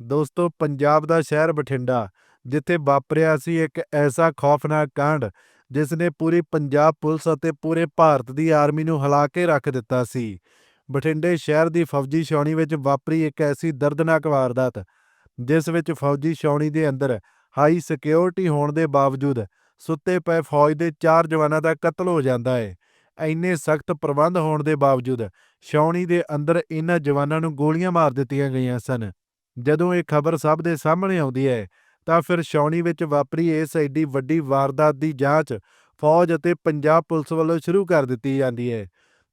ਦੋਸਤੋ, ਪੰਜਾਬ ਦਾ ਸ਼ਹਿਰ ਬਠਿੰਡਾ, ਜਿੱਥੇ ਵਾਪਰਿਆ ਸੀ ਇੱਕ ਐਸਾ ਖੌਫਨਾਕ ਕਾਂਡ, ਜਿਸ ਨੇ ਪੂਰੀ ਪੰਜਾਬ ਪੁਲਿਸ ਅਤੇ ਪੂਰੇ ਭਾਰਤ ਦੀ ਆਰਮੀ ਨੂੰ ਹਿਲਾ ਕੇ ਰੱਖ ਦਿੱਤਾ ਸੀ। ਬਠਿੰਡੇ ਸ਼ਹਿਰ ਦੀ ਫੌਜੀ ਛਾਉਣੀ ਵਿੱਚ ਵਾਪਰੀ ਇੱਕ ਐਸੀ ਦਰਦਨਾਕ ਵਾਰਦਾਤ, ਜਿਸ ਵਿੱਚ ਫੌਜੀ ਛਾਉਣੀ ਦੇ ਅੰਦਰ ਹਾਈ ਸਿਕਿਉਰਿਟੀ ਹੋਣ ਦੇ ਬਾਵਜੂਦ ਸੁੱਤੇ ਪਏ ਫੌਜ ਦੇ ਚਾਰ ਜਵਾਨਾਂ ਦਾ ਕਤਲ ਹੋ ਜਾਂਦਾ ਹੈ ਇੰਨੇ ਸਖਤ ਪ੍ਰਬੰਧ ਹੋਣ ਦੇ ਬਾਵਜੂਦ ਛਾਉਣੀ ਦੇ ਅੰਦਰ ਇਹਨਾਂ ਜਵਾਨਾਂ ਨੂੰ ਗੋਲੀਆਂ ਮਾਰ ਦਿੱਤੀਆਂ ਗਈਆਂ ਸਨ। ਜਦੋਂ ਇਹ ਖਬਰ ਸਭ ਦੇ ਸਾਹਮਣੇ ਆਉਂਦੀ ਹੈ, ਤਾਂ ਫਿਰ ਛਾਉਣੀ ਵਿੱਚ ਵਾਪਰੀ ਇਸ ਐਡੀ ਵੱਡੀ ਵਾਰਦਾਤ ਦੀ ਜਾਂਚ ਫੌਜ ਅਤੇ ਪੰਜਾਬ ਪੁਲਿਸ ਵੱਲੋਂ ਸ਼ੁਰੂ ਕਰ ਦਿੱਤੀ ਜਾਂਦੀ ਹੈ।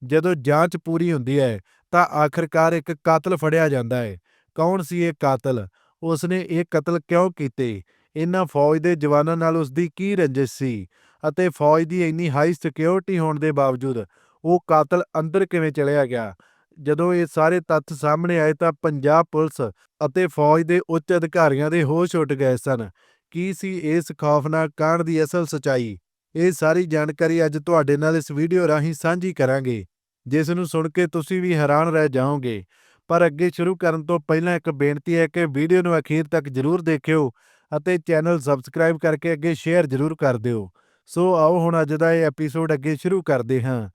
ਜਦੋਂ ਜਾਂਚ ਪੂਰੀ ਹੁੰਦੀ ਹੈ, ਤਾਂ ਆਖਰਕਾਰ ਇੱਕ ਕਾਤਲ ਫੜਿਆ ਜਾਂਦਾ ਹੈ। ਕੌਣ ਸੀ ਇਹ ਕਾਤਲ? ਉਸਨੇ ਇਹ ਕਤਲ ਕਿਉਂ ਕੀਤੇ? ਇਹਨਾਂ ਫੌਜ ਦੇ ਜਵਾਨਾਂ ਨਾਲ ਉਸਦੀ ਕੀ ਰੰਜਿਸ਼ ਸੀ? ਅਤੇ ਫੌਜ ਦੀ ਇੰਨੀ ਹਾਈ ਸਿਕਿਉਰਿਟੀ ਹੋਣ ਦੇ ਬਾਵਜੂਦ ਉਹ ਕਾਤਲ ਅੰਦਰ ਕਿਵੇਂ ਚਲਿਆ ਗਿਆ? ਜਦੋਂ ਇਹ ਸਾਰੇ ਤੱਥ ਸਾਹਮਣੇ ਆਏ ਤਾਂ ਪੰਜਾਬ ਪੁਲਿਸ ਅਤੇ ਫੌਜ ਦੇ ਉੱਚ ਅਧਿਕਾਰੀਆਂ ਦੇ ਹੋਸ਼ ਉੱਡ ਗਏ ਸਨ। ਕੀ ਸੀ ਇਸ ਖੌਫਨਾਕ ਕਾਂਡ ਦੀ ਅਸਲ ਸਚਾਈ? ਇਹ ਸਾਰੀ ਜਾਣਕਾਰੀ ਅੱਜ ਤੁਹਾਡੇ ਨਾਲ ਇਸ ਵੀਡੀਓ ਰਾਹੀਂ ਸਾਂਝੀ ਕਰਾਂਗੇ, ਜਿਸ ਨੂੰ ਸੁਣ ਕੇ ਤੁਸੀਂ ਵੀ ਹੈਰਾਨ ਰਹਿ ਜਾਓਗੇ। ਪਰ ਅੱਗੇ ਸ਼ੁਰੂ ਕਰਨ ਤੋਂ ਪਹਿਲਾਂ ਇੱਕ ਬੇਨਤੀ ਹੈ ਕਿ ਵੀਡੀਓ ਨੂੰ ਅਖੀਰ ਤੱਕ ਜ਼ਰੂਰ ਦੇਖਿਓ ਅਤੇ ਚੈਨਲ ਸਬਸਕ੍ਰਾਈਬ ਕਰਕੇ ਅੱਗੇ ਸ਼ੇਅਰ ਜ਼ਰੂਰ ਕਰ ਦਿਓ। ਸੋ ਆਓ ਹੁਣ ਅੱਜ ਦਾ ਇਹ ਐਪੀਸੋਡ ਅੱਗੇ ਸ਼ੁਰੂ ਕਰਦੇ ਹਾਂ।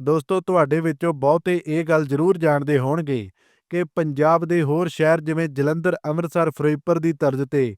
ਦੋਸਤੋ, ਤੁਹਾਡੇ ਵਿੱਚੋਂ ਬਹੁਤੇ ਇਹ ਗੱਲ ਜ਼ਰੂਰ ਜਾਣਦੇ ਹੋਣਗੇ ਕਿ ਪੰਜਾਬ ਦੇ ਹੋਰ ਸ਼ਹਿਰ ਜਿਵੇਂ ਜਲੰਧਰ, ਅੰਮ੍ਰਿਤਸਰ, ਫਿਰੋਜ਼ਪੁਰ ਦੀ ਤਰਜ਼ ਤੇ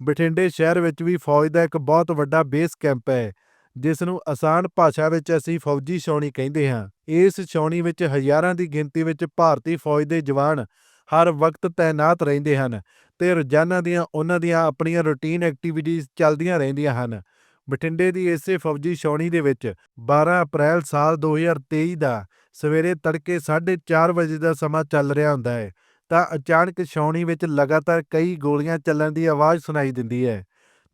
ਬਠਿੰਡੇ ਸ਼ਹਿਰ ਵਿੱਚ ਵੀ ਫੌਜ ਦਾ ਇੱਕ ਬਹੁਤ ਵੱਡਾ ਬੇਸ ਕੈਂਪ ਹੈ, ਜਿਸ ਨੂੰ ਆਸਾਨ ਭਾਸ਼ਾ ਵਿੱਚ ਅਸੀਂ ਫੌਜੀ ਛਾਉਣੀ ਕਹਿੰਦੇ ਹਾਂ। ਇਸ ਛਾਉਣੀ ਵਿੱਚ ਹਜ਼ਾਰਾਂ ਦੀ ਗਿਣਤੀ ਵਿੱਚ ਭਾਰਤੀ ਫੌਜ ਦੇ ਜਵਾਨ ਹਰ ਵਕਤ ਤਾਇਨਾਤ ਰਹਿੰਦੇ ਹਨ ਤੇ ਰੋਜ਼ਾਨਾ ਦੀਆਂ ਉਹਨਾਂ ਦੀਆਂ ਆਪਣੀਆਂ ਰੂਟੀਨ ਐਕਟੀਵਿਟੀਜ਼ ਚੱਲਦੀਆਂ ਰਹਿੰਦੀਆਂ ਹਨ। ਬਠਿੰਡੇ ਦੀ ਇਸੇ ਫੌਜੀ ਛਾਉਣੀ ਦੇ ਵਿੱਚ 12 ਅਪ੍ਰੈਲ ਸਾਲ 2023 ਦਾ ਸਵੇਰੇ ਤੜਕੇ 4:30 ਵਜੇ ਦਾ ਸਮਾਂ ਚੱਲ ਰਿਹਾ ਹੁੰਦਾ ਹੈ, ਤਾਂ ਅਚਾਨਕ ਛਾਉਣੀ ਵਿੱਚ ਲਗਾਤਾਰ ਕਈ ਗੋਲੀਆਂ ਚੱਲਣ ਦੀ ਆਵਾਜ਼ ਸੁਣਾਈ ਦਿੰਦੀ ਹੈ।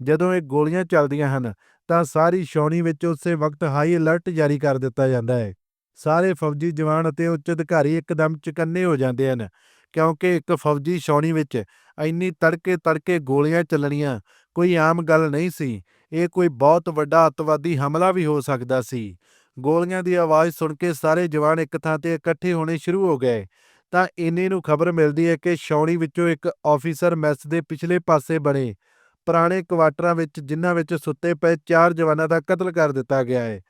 ਜਦੋਂ ਇਹ ਗੋਲੀਆਂ ਚੱਲਦੀਆਂ ਹਨ, ਤਾਂ ਸਾਰੀ ਛਾਉਣੀ ਵਿੱਚ ਉਸੇ ਵਕਤ ਹਾਈ ਅਲਰਟ ਜਾਰੀ ਕਰ ਦਿੱਤਾ ਜਾਂਦਾ ਹੈ। ਸਾਰੇ ਫੌਜੀ ਜਵਾਨ ਅਤੇ ਉੱਚ ਅਧਿਕਾਰੀ ਇੱਕਦਮ ਚਕੰਨੇ ਹੋ ਜਾਂਦੇ ਹਨ, ਕਿਉਂਕਿ ਇੱਕ ਫੌਜੀ ਛਾਉਣੀ ਵਿੱਚ ਇੰਨੀ ਤੜਕੇ ਤੜਕੇ ਗੋਲੀਆਂ ਚੱਲਣੀਆਂ ਕੋਈ ਆਮ ਗੱਲ ਨਹੀਂ ਸੀ ਇਹ ਕੋਈ ਬਹੁਤ ਵੱਡਾ ਅੱਤਵਾਦੀ ਹਮਲਾ ਵੀ ਹੋ ਸਕਦਾ ਸੀ। ਗੋਲੀਆਂ ਦੀ ਆਵਾਜ਼ ਸੁਣ ਕੇ ਸਾਰੇ ਜਵਾਨ ਇੱਕ ਥਾਂ ਤੇ ਇਕੱਠੇ ਹੋਣੇ ਸ਼ੁਰੂ ਹੋ ਗਏ। ਤਾਂ ਇੰਨੇ ਨੂੰ ਖਬਰ ਮਿਲਦੀ ਹੈ ਕਿ ਛਾਉਣੀ ਵਿੱਚੋਂ ਇੱਕ ਆਫੀਸਰ ਮੈਸ ਦੇ ਪਿਛਲੇ ਪਾਸੇ ਬਣੇ। ਪੁਰਾਣੇ ਕੁਆਟਰਾਂ ਵਿੱਚ, ਜਿਨ੍ਹਾਂ ਵਿੱਚ ਸੁੱਤੇ ਪਏ ਚਾਰ ਜਵਾਨਾਂ ਦਾ ਕਤਲ ਕਰ ਦਿੱਤਾ ਗਿਆ ਹੈ,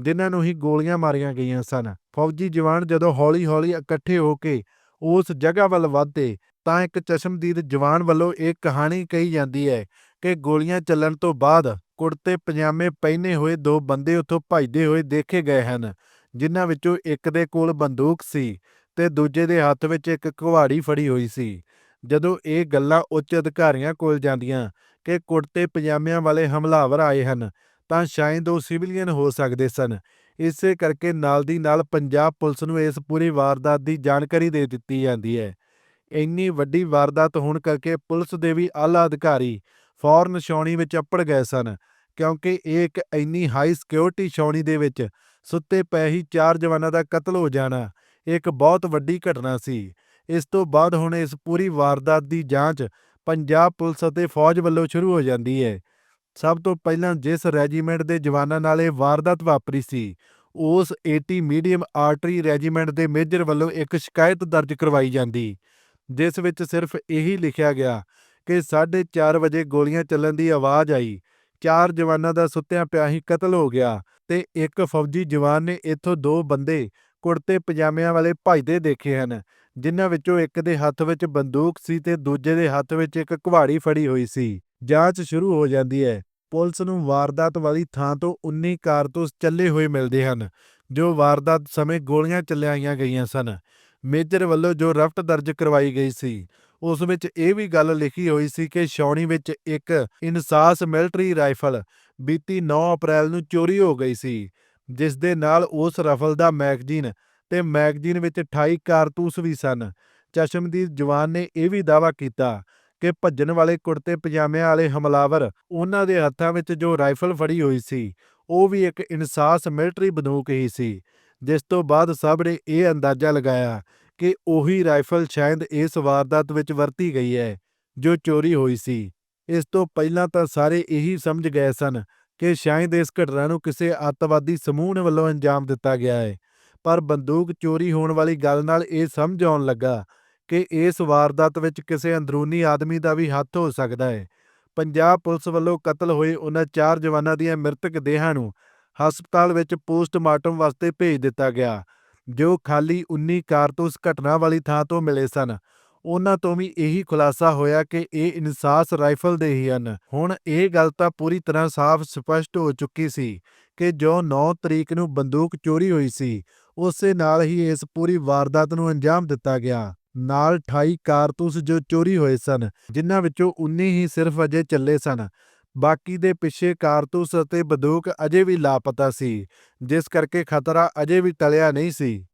ਜਿਨ੍ਹਾਂ ਨੂੰ ਹੀ ਗੋਲੀਆਂ ਮਾਰੀਆਂ ਗਈਆਂ ਸਨ। ਫੌਜੀ ਜਵਾਨ ਜਦੋਂ ਹੌਲੀ-ਹੌਲੀ ਇਕੱਠੇ ਹੋ ਕੇ ਉਸ ਜਗ੍ਹਾ ਵੱਲ ਵਧਦੇ, ਤਾਂ ਇੱਕ ਚਸ਼ਮਦੀਦ ਜਵਾਨ ਵੱਲੋਂ ਇਹ ਕਹਾਣੀ ਕਹੀ ਜਾਂਦੀ ਹੈ ਕਿ ਗੋਲੀਆਂ ਚੱਲਣ ਤੋਂ ਬਾਅਦ ਕੁੜਤੇ, ਪਜਾਮੇ ਪਹਿਨੇ ਹੋਏ ਦੋ ਬੰਦੇ ਉੱਥੋਂ ਭੱਜਦੇ ਹੋਏ ਦੇਖੇ ਗਏ ਹਨ, ਜਿਨ੍ਹਾਂ ਵਿੱਚੋਂ ਇੱਕ ਦੇ ਕੋਲ ਬੰਦੂਕ ਸੀ ਤੇ ਦੂਜੇ ਦੇ ਹੱਥ ਵਿੱਚ ਇੱਕ ਕੁਹਾੜੀ ਫੜੀ ਹੋਈ ਸੀ। ਜਦੋਂ ਇਹ ਗੱਲਾਂ ਉੱਚ ਅਧਿਕਾਰੀਆਂ ਕੋਲ ਜਾਂਦੀਆਂ ਕਿ ਕੁੜਤੇ, ਪਜਾਮਿਆਂ ਵਾਲੇ ਹਮਲਾਵਰ ਆਏ ਹਨ, ਤਾਂ ਸ਼ਾਇਦ ਉਹ ਸਿਵਲੀਅਨ ਹੋ ਸਕਦੇ ਸਨ। ਇਸੇ ਕਰਕੇ ਨਾਲ ਦੀ ਨਾਲ ਪੰਜਾਬ ਪੁਲਿਸ ਨੂੰ ਇਸ ਪੂਰੀ ਵਾਰਦਾਤ ਦੀ ਜਾਣਕਾਰੀ ਦੇ ਦਿੱਤੀ ਜਾਂਦੀ ਹੈ। ਇੰਨੀ ਵੱਡੀ ਵਾਰਦਾਤ ਹੋਣ ਕਰਕੇ ਪੁਲਿਸ ਦੇ ਵੀ ਆਲਾ ਅਧਿਕਾਰੀ ਫੌਰਨ ਛਾਉਣੀ ਵਿੱਚ ਅੱਪੜ ਗਏ ਸਨ ਕਿਉਂਕਿ ਇਹ ਇੱਕ ਇੰਨੀ ਹਾਈ ਸਿਕਿਉਰਿਟੀ ਛਾਉਣੀ ਦੇ ਵਿੱਚ ਸੁੱਤੇ ਪਏ ਹੀ ਚਾਰ ਜਵਾਨਾਂ ਦਾ ਕਤਲ ਹੋ ਜਾਣਾ ਇੱਕ ਬਹੁਤ ਵੱਡੀ ਘਟਨਾ ਸੀ। ਇਸ ਤੋਂ ਬਾਅਦ ਹੁਣ ਇਸ ਪੂਰੀ ਵਾਰਦਾਤ ਦੀ ਜਾਂਚ ਪੰਜਾਬ ਪੁਲਿਸ ਅਤੇ ਫੌਜ ਵੱਲੋਂ ਸ਼ੁਰੂ ਹੋ ਜਾਂਦੀ ਹੈ। ਸਭ ਤੋਂ ਪਹਿਲਾਂ ਜਿਸ ਰੈਜੀਮੈਂਟ ਦੇ ਜਵਾਨਾਂ ਨਾਲ ਇਹ ਵਾਰਦਾਤ ਵਾਪਰੀ ਸੀ, ਉਸ 80 ਮੀਡੀਅਮ ਆਰਟਰੀ ਰੈਜੀਮੈਂਟ ਦੇ ਮੇਜਰ ਵੱਲੋਂ ਇੱਕ ਸ਼ਿਕਾਇਤ ਦਰਜ ਕਰਵਾਈ ਜਾਂਦੀ, ਜਿਸ ਵਿੱਚ ਸਿਰਫ ਇਹੀ ਲਿਖਿਆ ਗਿਆ ਕਿ 4:30 ਵਜੇ ਗੋਲੀਆਂ ਚੱਲਣ ਦੀ ਆਵਾਜ਼ ਆਈ ਚਾਰ ਜਵਾਨਾਂ ਦਾ ਸੁੱਤਿਆਂ ਪਿਆ ਹੀ ਕਤਲ ਹੋ ਗਿਆ ਤੇ ਇੱਕ ਫੌਜੀ ਜਵਾਨ ਨੇ ਇੱਥੋਂ ਦੋ ਬੰਦੇ ਕੁੜਤੇ ਪਜਾਮਿਆਂ ਵਾਲੇ ਭੱਜਦੇ ਦੇਖੇ ਹਨ, ਜਿਨ੍ਹਾਂ ਵਿੱਚੋਂ ਇੱਕ ਦੇ ਹੱਥ ਵਿੱਚ ਬੰਦੂਕ ਸੀ ਤੇ ਦੂਜੇ ਦੇ ਹੱਥ ਵਿੱਚ ਇੱਕ ਕੁਹਾੜੀ ਫੜੀ ਹੋਈ ਸੀ। ਜਾਂਚ ਸ਼ੁਰੂ ਹੋ ਜਾਂਦੀ ਹੈ। ਪੁਲਿਸ ਨੂੰ ਵਾਰਦਾਤ ਵਾਲੀ ਥਾਂ ਤੋਂ 19 ਕਾਰਤੂਸ ਚੱਲੇ ਹੋਏ ਮਿਲਦੇ ਹਨ, ਜੋ ਵਾਰਦਾਤ ਸਮੇਂ ਗੋਲੀਆਂ ਚੱਲਾਈਆਂ ਗਈਆਂ ਸਨ। ਮੇਜਰ ਵੱਲੋਂ ਜੋ ਰਫਟ ਦਰਜ ਕਰਵਾਈ ਗਈ ਸੀ ਉਸ ਵਿੱਚ ਇਹ ਵੀ ਗੱਲ ਲਿਖੀ ਹੋਈ ਸੀ ਕਿ ਛਾਉਣੀ ਵਿੱਚ ਇੱਕ ਇਨਸਾਸ ਮਿਲਟਰੀ ਰਾਈਫਲ ਬੀਤੀ 9 ਅਪ੍ਰੈਲ ਨੂੰ ਚੋਰੀ ਹੋ ਗਈ ਸੀ, ਜਿਸ ਦੇ ਨਾਲ ਉਸ ਰਫਲ ਦਾ ਮੈਗਜ਼ੀਨ ਤੇ ਮੈਗਜ਼ੀਨ ਵਿੱਚ 28 ਕਾਰਤੂਸ ਵੀ ਸਨ। ਚਸ਼ਮਦੀਦ ਜਵਾਨ ਨੇ ਇਹ ਵੀ ਦਾਅਵਾ ਕੀਤਾ ਕਿ ਭੱਜਣ ਵਾਲੇ ਕੁੜਤੇ ਪਜਾਮਿਆਂ ਵਾਲੇ ਹਮਲਾਵਰ ਉਹਨਾਂ ਦੇ ਹੱਥਾਂ ਵਿੱਚ ਜੋ ਰਾਈਫਲ ਫੜੀ ਹੋਈ ਸੀ, ਉਹ ਵੀ ਇੱਕ ਇਨਸਾਸ ਮਿਲਟਰੀ ਬੰਦੂਕ ਹੀ ਸੀ, ਜਿਸ ਤੋਂ ਬਾਅਦ ਸਭ ਨੇ ਇਹ ਅੰਦਾਜ਼ਾ ਲਗਾਇਆ ਕਿ ਉਹੀ ਰਾਈਫਲ ਸ਼ਾਇਦ ਇਸ ਵਾਰਦਾਤ ਵਿੱਚ ਵਰਤੀ ਗਈ ਹੈ, ਜੋ ਚੋਰੀ ਹੋਈ ਸੀ। ਇਸ ਤੋਂ ਪਹਿਲਾਂ ਤਾਂ ਸਾਰੇ ਇਹੀ ਸਮਝ ਗਏ ਸਨ ਕਿ ਸ਼ਾਇਦ ਇਸ ਘਟਨਾ ਨੂੰ ਕਿਸੇ ਅੱਤਵਾਦੀ ਸਮੂਹ ਨੇ ਵੱਲੋਂ ਅੰਜਾਮ ਦਿੱਤਾ ਗਿਆ ਹੈ। ਪਰ ਬੰਦੂਕ ਚੋਰੀ ਹੋਣ ਵਾਲੀ ਗੱਲ ਨਾਲ ਇਹ ਸਮਝ ਆਉਣ ਲੱਗਾ ਕਿ ਇਸ ਵਾਰਦਾਤ ਵਿੱਚ ਕਿਸੇ ਅੰਦਰੂਨੀ ਆਦਮੀ ਦਾ ਵੀ ਹੱਥ ਹੋ ਸਕਦਾ ਹੈ। ਪੰਜਾਬ ਪੁਲਿਸ ਵੱਲੋਂ ਕਤਲ ਹੋਏ ਉਹਨਾਂ ਚਾਰ ਜਵਾਨਾਂ ਦੀਆਂ ਮ੍ਰਿਤਕ ਦੇਹਾਂ ਨੂੰ ਹਸਪਤਾਲ ਵਿੱਚ ਪੋਸਟਮਾਰਟਮ ਵਾਸਤੇ ਭੇਜ ਦਿੱਤਾ ਗਿਆ। ਜੋ ਖਾਲੀ 19 ਕਾਰਤੂਸ ਘਟਨਾ ਵਾਲੀ ਥਾਂ ਤੋਂ ਮਿਲੇ ਸਨ। ਉਹਨਾਂ ਤੋਂ ਵੀ ਇਹੀ ਖੁਲਾਸਾ ਹੋਇਆ ਕਿ ਇਹ ਇਨਸਾਸ ਰਾਈਫਲ ਦੇ ਹੀ ਹਨ। ਹੁਣ ਇਹ ਗੱਲ ਤਾਂ ਪੂਰੀ ਤਰ੍ਹਾਂ ਸਾਫ਼ ਸਪਸ਼ਟ ਹੋ ਚੁੱਕੀ ਸੀ ਕਿ ਜੋ 9 ਤਰੀਕ ਨੂੰ ਬੰਦੂਕ ਚੋਰੀ ਹੋਈ ਸੀ, ਉਸੇ ਨਾਲ ਹੀ ਇਸ ਪੂਰੀ ਵਾਰਦਾਤ ਨੂੰ ਅੰਜਾਮ ਦਿੱਤਾ ਗਿਆ। ਨਾਲ 28 ਕਾਰਤੂਸ ਜੋ ਚੋਰੀ ਹੋਏ ਸਨ, ਜਿਨ੍ਹਾਂ ਵਿੱਚੋਂ 19 ਹੀ ਸਿਰਫ ਅਜੇ ਚੱਲੇ ਸਨ। ਬਾਕੀ ਦੇ ਪਿੱਛੇ ਕਾਰਤੂਸ ਅਤੇ ਬੰਦੂਕ ਅਜੇ ਵੀ ਲਾਪਤਾ ਸੀ, ਜਿਸ ਕਰਕੇ ਖਤਰਾ ਅਜੇ ਵੀ ਟਲਿਆ ਨਹੀਂ ਸੀ।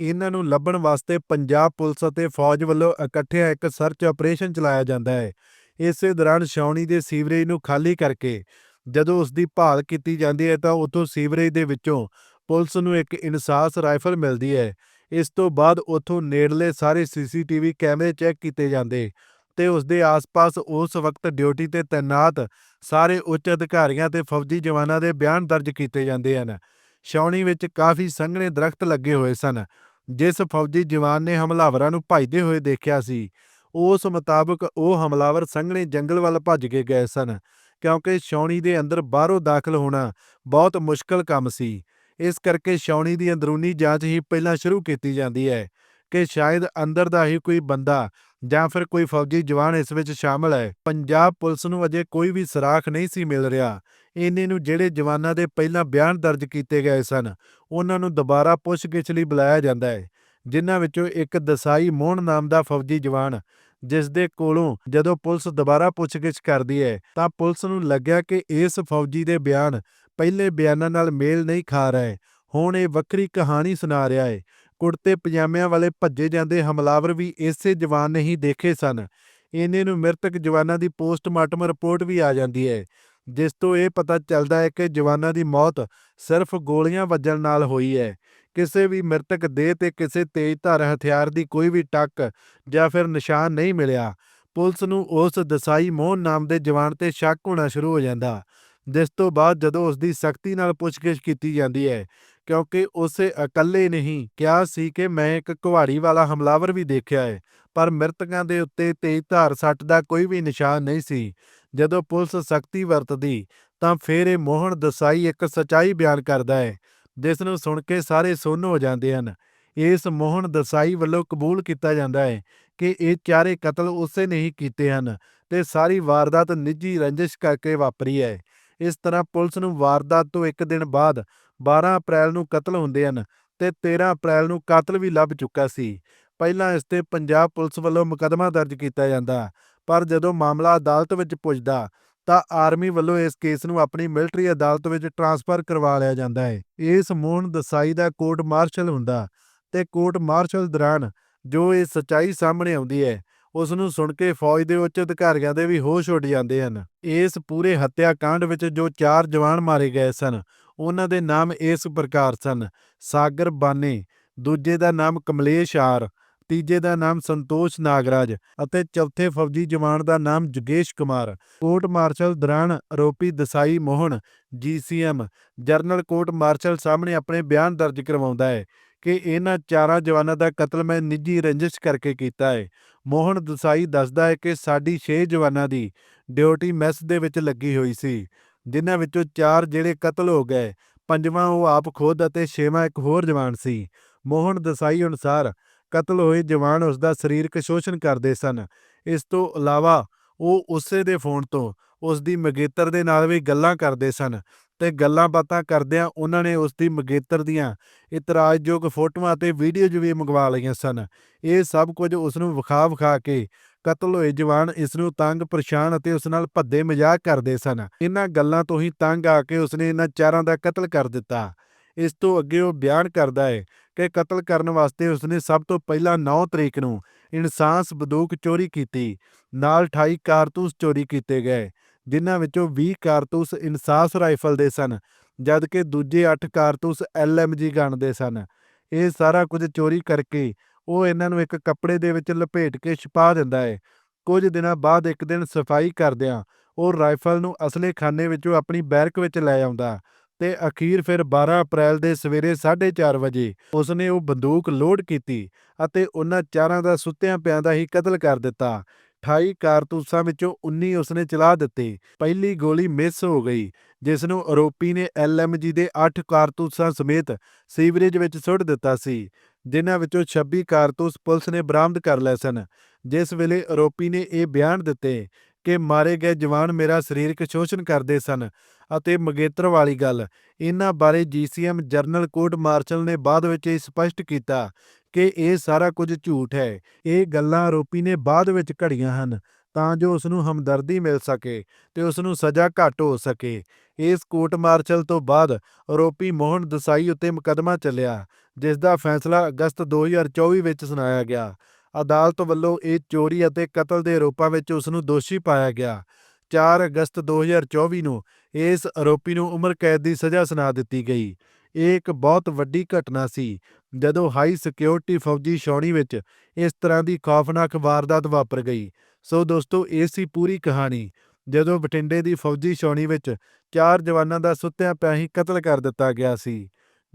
ਇਹਨਾਂ ਨੂੰ ਲੱਭਣ ਵਾਸਤੇ ਪੰਜਾਬ ਪੁਲਿਸ ਅਤੇ ਫੌਜ ਵੱਲੋਂ ਇਕੱਠਿਆਂ ਇੱਕ ਸਰਚ ਆਪਰੇਸ਼ਨ ਚਲਾਇਆ ਜਾਂਦਾ ਹੈ। ਇਸੇ ਦੌਰਾਨ ਛਾਉਣੀ ਦੇ ਸੀਵਰੇਜ ਨੂੰ ਖਾਲੀ ਕਰਕੇ ਜਦੋਂ ਉਸ ਦੀ ਭਾਲ ਕੀਤੀ ਜਾਂਦੀ ਹੈ ਤਾਂ ਉੱਥੋਂ ਸੀਵਰੇਜ ਦੇ ਵਿੱਚੋਂ ਪੁਲਿਸ ਨੂੰ ਇੱਕ ਇਨਸਾਸ ਰਾਈਫਲ ਮਿਲਦੀ ਹੈ। ਇਸ ਤੋਂ ਬਾਅਦ ਉੱਥੋਂ ਨੇੜਲੇ ਸਾਰੇ ਸੀਸੀਟੀਵੀ ਕੈਮਰੇ ਚੈੱਕ ਕੀਤੇ ਜਾਂਦੇ ਤੇ ਉਸ ਦੇ ਆਸ-ਪਾਸ ਉਸ ਵਕਤ ਡਿਊਟੀ ਤੇ ਤੈਨਾਤ ਸਾਰੇ ਉੱਚ ਅਧਿਕਾਰੀਆਂ ਤੇ ਫੌਜੀ ਜਵਾਨਾਂ ਦੇ ਬਿਆਨ ਦਰਜ ਕੀਤੇ ਜਾਂਦੇ ਹਨ। ਛਾਉਣੀ ਵਿੱਚ ਕਾਫੀ ਸੰਘਣੇ ਦਰਖਤ ਲੱਗੇ ਹੋਏ ਸਨ, ਜਿਸ ਫੌਜੀ ਜਵਾਨ ਨੇ ਹਮਲਾਵਰਾਂ ਨੂੰ ਭੱਜਦੇ ਹੋਏ ਦੇਖਿਆ ਸੀ। ਉਸ ਮੁਤਾਬਕ ਉਹ ਹਮਲਾਵਰ ਸੰਘਣੇ ਜੰਗਲ ਵੱਲ ਭੱਜ ਕੇ ਗਏ ਸਨ, ਕਿਉਂਕਿ ਛਾਉਣੀ ਦੇ ਅੰਦਰ ਬਾਹਰੋਂ ਦਾਖਲ ਹੋਣਾ ਬਹੁਤ ਮੁਸ਼ਕਲ ਕੰਮ ਸੀ। ਇਸ ਕਰਕੇ ਛਾਉਣੀ ਦੀ ਅੰਦਰੂਨੀ ਜਾਂਚ ਹੀ ਪਹਿਲਾਂ ਸ਼ੁਰੂ ਕੀਤੀ ਜਾਂਦੀ ਹੈ ਕਿ ਸ਼ਾਇਦ ਅੰਦਰ ਦਾ ਹੀ ਕੋਈ ਬੰਦਾ ਜਾਂ ਫਿਰ ਕੋਈ ਫੌਜੀ ਜਵਾਨ ਇਸ ਵਿੱਚ ਸ਼ਾਮਲ ਹੈ। ਪੰਜਾਬ ਪੁਲਿਸ ਨੂੰ ਅਜੇ ਕੋਈ ਵੀ ਸਰਾਖ ਨਹੀਂ ਸੀ ਮਿਲ ਰਿਹਾ। ਇੰਨੇ ਨੂੰ ਜਿਹੜੇ ਜਵਾਨਾਂ ਦੇ ਪਹਿਲਾਂ ਬਿਆਨ ਦਰਜ ਕੀਤੇ ਗਏ ਸਨ, ਉਹਨਾਂ ਨੂੰ ਦੁਬਾਰਾ ਪੁੱਛਗਿੱਛ ਲਈ ਬੁਲਾਇਆ ਜਾਂਦਾ ਹੈ, ਜਿਨ੍ਹਾਂ ਵਿੱਚੋਂ ਇੱਕ ਦਸਾਈ ਮੋਹਨ ਨਾਮ ਦਾ ਫੌਜੀ ਜਵਾਨ, ਜਿਸ ਦੇ ਕੋਲੋਂ ਜਦੋਂ ਪੁਲਿਸ ਦੁਬਾਰਾ ਪੁੱਛਗਿੱਛ ਕਰਦੀ ਹੈ, ਤਾਂ ਪੁਲਿਸ ਨੂੰ ਲੱਗਿਆ ਕਿ ਇਸ ਫੌਜੀ ਦੇ ਬਿਆਨ ਪਹਿਲੇ ਬਿਆਨਾਂ ਨਾਲ ਮੇਲ ਨਹੀਂ ਖਾ ਰਹੇ। ਹੁਣ ਇਹ ਵੱਖਰੀ ਕਹਾਣੀ ਸੁਣਾ ਰਿਹਾ ਹੈ। ਕੁੜਤੇ, ਪਜਾਮਿਆਂ ਵਾਲੇ ਭੱਜੇ ਜਾਂਦੇ ਹਮਲਾਵਰ ਵੀ ਇਸੇ ਜਵਾਨ ਨੇ ਹੀ ਦੇਖੇ ਸਨ। ਇਹਨੇ ਨੂੰ ਮ੍ਰਿਤਕ ਜਵਾਨਾਂ ਦੀ ਪੋਸਟਮਾਰਟਮ ਰਿਪੋਰਟ ਵੀ ਆ ਜਾਂਦੀ ਹੈ, ਜਿਸ ਤੋਂ ਇਹ ਪਤਾ ਚੱਲਦਾ ਹੈ ਕਿ ਜਵਾਨਾਂ ਦੀ ਮੌਤ ਸਿਰਫ ਗੋਲੀਆਂ ਵੱਜਣ ਨਾਲ ਹੋਈ ਹੈ। ਕਿਸੇ ਵੀ ਮ੍ਰਿਤਕ ਦੇਹ ਤੇ ਕਿਸੇ ਤੇਜ਼ਧਾਰ ਹਥਿਆਰ ਦੀ ਕੋਈ ਵੀ ਟੱਕ ਜਾਂ ਫਿਰ ਨਿਸ਼ਾਨ ਨਹੀਂ ਮਿਲਿਆ। ਪੁਲਿਸ ਨੂੰ ਉਸ ਦਸਾਈ ਮੋਹਨ ਨਾਮ ਦੇ ਜਵਾਨ ਤੇ ਸ਼ੱਕ ਹੋਣਾ ਸ਼ੁਰੂ ਹੋ ਜਾਂਦਾ, ਜਿਸ ਤੋਂ ਬਾਅਦ ਜਦੋਂ ਉਸ ਦੀ ਸਖਤੀ ਨਾਲ ਪੁੱਛਗਿੱਛ ਕੀਤੀ ਜਾਂਦੀ ਹੈ ਕਿਉਂਕਿ ਉਸੇ ਇਕੱਲੇ ਨਹੀਂ ਕਿਹਾ ਸੀ ਕਿ ਮੈਂ ਇੱਕ ਕੁਹਾੜੀ ਵਾਲਾ ਹਮਲਾਵਰ ਵੀ ਦੇਖਿਆ ਹੈ ਪਰ ਮ੍ਰਿਤਕਾਂ ਦੇ ਉੱਤੇ ਤੇਜ਼ਧਾਰ ਸੱਟ ਦਾ ਕੋਈ ਵੀ ਨਿਸ਼ਾਨ ਨਹੀਂ ਸੀ। ਜਦੋਂ ਪੁਲਿਸ ਸਖਤੀ ਵਰਤਦੀ, ਤਾਂ ਫਿਰ ਇਹ ਮੋਹਨ ਦਸਾਈ ਇੱਕ ਸਚਾਈ ਬਿਆਨ ਕਰਦਾ ਹੈ ਜਿਸ ਨੂੰ ਸੁਣ ਕੇ ਸਾਰੇ ਸੁੰਨ ਹੋ ਜਾਂਦੇ ਹਨ। ਇਸ ਮੋਹਨ ਦਸਾਈ ਵੱਲੋਂ ਕਬੂਲ ਕੀਤਾ ਜਾਂਦਾ ਹੈ ਕਿ ਇਹ ਚਾਰੇ ਕਤਲ ਉਸੇ ਨੇ ਹੀ ਕੀਤੇ ਹਨ ਤੇ ਸਾਰੀ ਵਾਰਦਾਤ ਨਿੱਜੀ ਰੰਜਿਸ਼ ਕਰਕੇ ਵਾਪਰੀ ਹੈ ਇਸ ਤਰ੍ਹਾਂ ਪੁਲਿਸ ਨੂੰ ਵਾਰਦਾਤ ਤੋਂ ਇੱਕ ਦਿਨ ਬਾਅਦ 12 ਅਪ੍ਰੈਲ ਨੂੰ ਕਤਲ ਹੁੰਦੇ ਹਨ ਤੇ 13 ਅਪ੍ਰੈਲ ਨੂੰ ਕਾਤਲ ਵੀ ਲੱਭ ਚੁੱਕਾ ਸੀ। ਪਹਿਲਾਂ ਇਸ ਤੇ ਪੰਜਾਬ ਪੁਲਿਸ ਵੱਲੋਂ ਮੁਕੱਦਮਾ ਦਰਜ ਕੀਤਾ ਜਾਂਦਾ, ਪਰ ਜਦੋਂ ਮਾਮਲਾ ਅਦਾਲਤ ਵਿੱਚ ਪੁੱਜਦਾ, ਤਾਂ ਆਰਮੀ ਵੱਲੋਂ ਇਸ ਕੇਸ ਨੂੰ ਆਪਣੀ ਮਿਲਟਰੀ ਅਦਾਲਤ ਵਿੱਚ ਟਰਾਂਸਫਰ ਕਰਵਾ ਲਿਆ ਜਾਂਦਾ ਹੈ। ਇਸ ਮੋਹਨ ਦਸਾਈ ਦਾ ਕੋਰਟ ਮਾਰਸ਼ਲ ਹੁੰਦਾ ਤੇ ਕੋਰਟ ਮਾਰਸ਼ਲ ਦੌਰਾਨ ਜੋ ਇਹ ਸਚਾਈ ਸਾਹਮਣੇ ਆਉਂਦੀ ਹੈ, ਉਸ ਨੂੰ ਸੁਣ ਕੇ ਫੌਜ ਦੇ ਉੱਚ ਅਧਿਕਾਰੀਆਂ ਦੇ ਵੀ ਹੋਸ਼ ਉੱਡ ਜਾਂਦੇ ਹਨ। ਇਸ ਪੂਰੇ ਹੱਤਿਆ ਕਾਂਡ ਵਿੱਚ ਜੋ ਚਾਰ ਜਵਾਨ ਮਾਰੇ ਗਏ ਸਨ ਉਹਨਾਂ ਦੇ ਨਾਮ ਇਸ ਪ੍ਰਕਾਰ ਸਨ, ਸਾਗਰ ਬਾਨੇ, ਦੂਜੇ ਦਾ ਨਾਮ ਕਮਲੇਸ਼ ਆਰ, ਤੀਜੇ ਦਾ ਨਾਮ ਸੰਤੋਸ਼ ਨਾਗਰਾਜ ਅਤੇ ਚੌਥੇ ਫੌਜੀ ਜਵਾਨ ਦਾ ਨਾਮ ਜੁਗੇਸ਼ ਕੁਮਾਰ। ਕੋਰਟ ਮਾਰਸ਼ਲ ਦੌਰਾਨ ਆਰੋਪੀ Desai Mohan, GCM, general court martial ਸਾਹਮਣੇ ਆਪਣੇ ਬਿਆਨ ਦਰਜ ਕਰਵਾਉਂਦਾ ਹੈ ਕਿ ਇਹਨਾਂ ਚਾਰਾਂ ਜਵਾਨਾਂ ਦਾ ਕਤਲ ਮੈਂ ਨਿੱਜੀ ਰੰਜਿਸ਼ ਕਰਕੇ ਕੀਤਾ ਹੈ। ਮੋਹਨ ਦਸਾਈ ਦੱਸਦਾ ਹੈ ਕਿ ਸਾਡੀ 6 ਜਵਾਨਾਂ ਦੀ ਡਿਊਟੀ ਮੈਸ ਦੇ ਵਿੱਚ ਲੱਗੀ ਹੋਈ ਸੀ। ਜਿਨ੍ਹਾਂ ਵਿੱਚੋਂ ਚਾਰ ਜਿਹੜੇ ਕਤਲ ਹੋ ਗਏ, ਪੰਜਵਾਂ ਉਹ ਆਪ ਖੁਦ ਅਤੇ ਛੇਵਾਂ ਇੱਕ ਹੋਰ ਜਵਾਨ ਸੀ। ਮੋਹਨ ਦਸਾਈ ਅਨੁਸਾਰ ਕਤਲ ਹੋਏ ਜਵਾਨ ਉਸ ਦਾ ਸਰੀਰਕ ਸ਼ੋਸ਼ਣ ਕਰਦੇ ਸਨ। ਇਸ ਤੋਂ ਇਲਾਵਾ ਉਹ ਉਸੇ ਦੇ ਫੋਨ ਤੋਂ ਉਸ ਦੀ ਮਗੇਤਰ ਦੇ ਨਾਲ ਵੀ ਗੱਲਾਂ ਕਰਦੇ ਸਨ ਤੇ ਗੱਲਾਂ ਬਾਤਾਂ ਕਰਦਿਆਂ ਉਹਨਾਂ ਨੇ ਉਸ ਦੀ ਮਗੇਤਰ ਦੀਆਂ ਇਤਰਾਜ਼ਯੋਗ ਫੋਟੋਆਂ ਅਤੇ ਵੀਡੀਓਜ਼ ਵੀ ਮੰਗਵਾ ਲਈਆਂ ਸਨ। ਇਹ ਸਭ ਕੁਝ ਉਸ ਨੂੰ ਵਿਖਾ ਵਿਖਾ ਕੇ ਕਤਲ ਹੋਏ ਜਵਾਨ ਇਸ ਨੂੰ ਤੰਗ, ਪਰੇਸ਼ਾਨ ਅਤੇ ਉਸ ਨਾਲ ਭੱਦੇ ਮਜ਼ਾਕ ਕਰਦੇ ਸਨ। ਇਹਨਾਂ ਗੱਲਾਂ ਤੋਂ ਹੀ ਤੰਗ ਆ ਕੇ ਉਸਨੇ ਇਹਨਾਂ ਚਾਰਾਂ ਦਾ ਕਤਲ ਕਰ ਦਿੱਤਾ। ਇਸ ਤੋਂ ਅੱਗੇ ਉਹ ਬਿਆਨ ਕਰਦਾ ਹੈ ਕਿ ਕਤਲ ਕਰਨ ਵਾਸਤੇ ਉਸਨੇ ਸਭ ਤੋਂ ਪਹਿਲਾਂ 9 ਤਰੀਕ ਨੂੰ ਇਨਸਾਸ ਬੰਦੂਕ ਚੋਰੀ ਕੀਤੀ, ਨਾਲ 28 ਕਾਰਤੂਸ ਚੋਰੀ ਕੀਤੇ ਗਏ, ਜਿਨ੍ਹਾਂ ਵਿੱਚੋਂ 20 ਕਾਰਤੂਸ ਇਨਸਾਸ ਰਾਈਫਲ ਦੇ ਸਨ, ਜਦਕਿ ਦੂਜੇ 8 ਕਾਰਤੂਸ ਐਲਐਮਜੀ ਗਨ ਦੇ ਸਨ। ਇਹ ਸਾਰਾ ਕੁਝ ਚੋਰੀ ਕਰਕੇ ਉਹ ਇਹਨਾਂ ਨੂੰ ਇੱਕ ਕੱਪੜੇ ਦੇ ਵਿੱਚ ਲਪੇਟ ਕੇ ਛਪਾ ਦਿੰਦਾ ਹੈ ਕੁਝ ਦਿਨਾਂ ਬਾਅਦ ਇੱਕ ਦਿਨ ਸਫ਼ਾਈ ਕਰਦਿਆਂ ਉਹ ਰਾਈਫਲ ਨੂੰ ਅਸਲੇ ਖਾਨੇ ਵਿੱਚੋਂ ਆਪਣੀ ਬੈਰਕ ਵਿੱਚ ਲੈ ਆਉਂਦਾ ਤੇ ਅਖੀਰ ਫਿਰ 12 ਅਪ੍ਰੈਲ ਦੇ ਸਵੇਰੇ 4:30 ਵਜੇ ਉਸਨੇ ਉਹ ਬੰਦੂਕ ਲੋਡ ਕੀਤੀ ਅਤੇ ਉਹਨਾਂ ਚਾਰਾਂ ਦਾ ਸੁੱਤਿਆਂ ਪਿਆਂ ਦਾ ਹੀ ਕਤਲ ਕਰ ਦਿੱਤਾ। 28 ਕਾਰਤੂਸਾਂ ਵਿੱਚੋਂ 19 ਉਸਨੇ ਚਲਾ ਦਿੱਤੇ। ਪਹਿਲੀ ਗੋਲੀ ਮਿਸ ਹੋ ਗਈ, ਜਿਸ ਨੂੰ ਆਰੋਪੀ ਨੇ ਐਲਐਮਜੀ ਦੇ 8 ਕਾਰਤੂਸਾਂ ਸਮੇਤ ਸੀਵਰੇਜ ਵਿੱਚ ਸੁੱਟ ਦਿੱਤਾ ਸੀ। ਜਿਨ੍ਹਾਂ ਵਿੱਚੋਂ 26 ਕਾਰਤੂਸ ਪੁਲਿਸ ਨੇ ਬਰਾਮਦ ਕਰ ਲਏ ਸਨ। ਜਿਸ ਵੇਲੇ ਆਰੋਪੀ ਨੇ ਇਹ ਬਿਆਨ ਦਿੱਤੇ ਕਿ ਮਾਰੇ ਗਏ ਜਵਾਨ ਮੇਰਾ ਸਰੀਰਕ ਸ਼ੋਸ਼ਣ ਕਰਦੇ ਸਨ ਅਤੇ ਮਗੇਤਰ ਵਾਲੀ ਗੱਲ ਇਹਨਾਂ ਬਾਰੇ ਜੀਸੀਐਮ ਜਰਨਲ ਕੋਰਟ ਮਾਰਸ਼ਲ ਨੇ ਬਾਅਦ ਵਿੱਚ ਇਹ ਸਪਸ਼ਟ ਕੀਤਾ ਕਿ ਇਹ ਸਾਰਾ ਕੁਝ ਝੂਠ ਹੈ। ਇਹ ਗੱਲਾਂ ਆਰੋਪੀ ਨੇ ਬਾਅਦ ਵਿੱਚ ਘੜੀਆਂ ਹਨ ਤਾਂ ਜੋ ਉਸ ਨੂੰ ਹਮਦਰਦੀ ਮਿਲ ਸਕੇ ਤੇ ਉਸ ਨੂੰ ਸਜ਼ਾ ਘੱਟ ਹੋ ਸਕੇ। ਇਸ ਕੋਰਟ ਮਾਰਸ਼ਲ ਤੋਂ ਬਾਅਦ ਆਰੋਪੀ ਮੋਹਨ ਦਸਾਈ ਉੱਤੇ ਮੁਕੱਦਮਾ ਚੱਲਿਆ ਜਿਸ ਦਾ ਫੈਸਲਾ ਅਗਸਤ 2024 ਵਿੱਚ ਸੁਣਾਇਆ ਗਿਆ। ਅਦਾਲਤ ਵੱਲੋਂ ਇਹ ਚੋਰੀ ਅਤੇ ਕਤਲ ਦੇ ਆਰੋਪਾਂ ਵਿੱਚ ਉਸ ਨੂੰ ਦੋਸ਼ੀ ਪਾਇਆ ਗਿਆ। 4 ਅਗਸਤ 2024 ਨੂੰ ਇਸ ਆਰੋਪੀ ਨੂੰ ਉਮਰ ਕੈਦ ਦੀ ਸਜ਼ਾ ਸੁਣਾ ਦਿੱਤੀ ਗਈ। ਇਹ ਇੱਕ ਬਹੁਤ ਵੱਡੀ ਘਟਨਾ ਸੀ, ਜਦੋਂ ਹਾਈ ਸਿਕਿਉਰਿਟੀ ਫੌਜੀ ਛਾਉਣੀ ਵਿੱਚ ਇਸ ਤਰ੍ਹਾਂ ਦੀ ਖੌਫਨਾਕ ਵਾਰਦਾਤ ਵਾਪਰ ਗਈ। ਸੋ ਦੋਸਤੋ, ਇਹ ਸੀ ਪੂਰੀ ਕਹਾਣੀ, ਜਦੋਂ ਬਠਿੰਡੇ ਦੀ ਫੌਜੀ ਛਾਉਣੀ ਵਿੱਚ ਚਾਰ ਜਵਾਨਾਂ ਦਾ ਸੁੱਤਿਆਂ ਪਿਆਂ ਹੀ ਕਤਲ ਕਰ ਦਿੱਤਾ ਗਿਆ ਸੀ।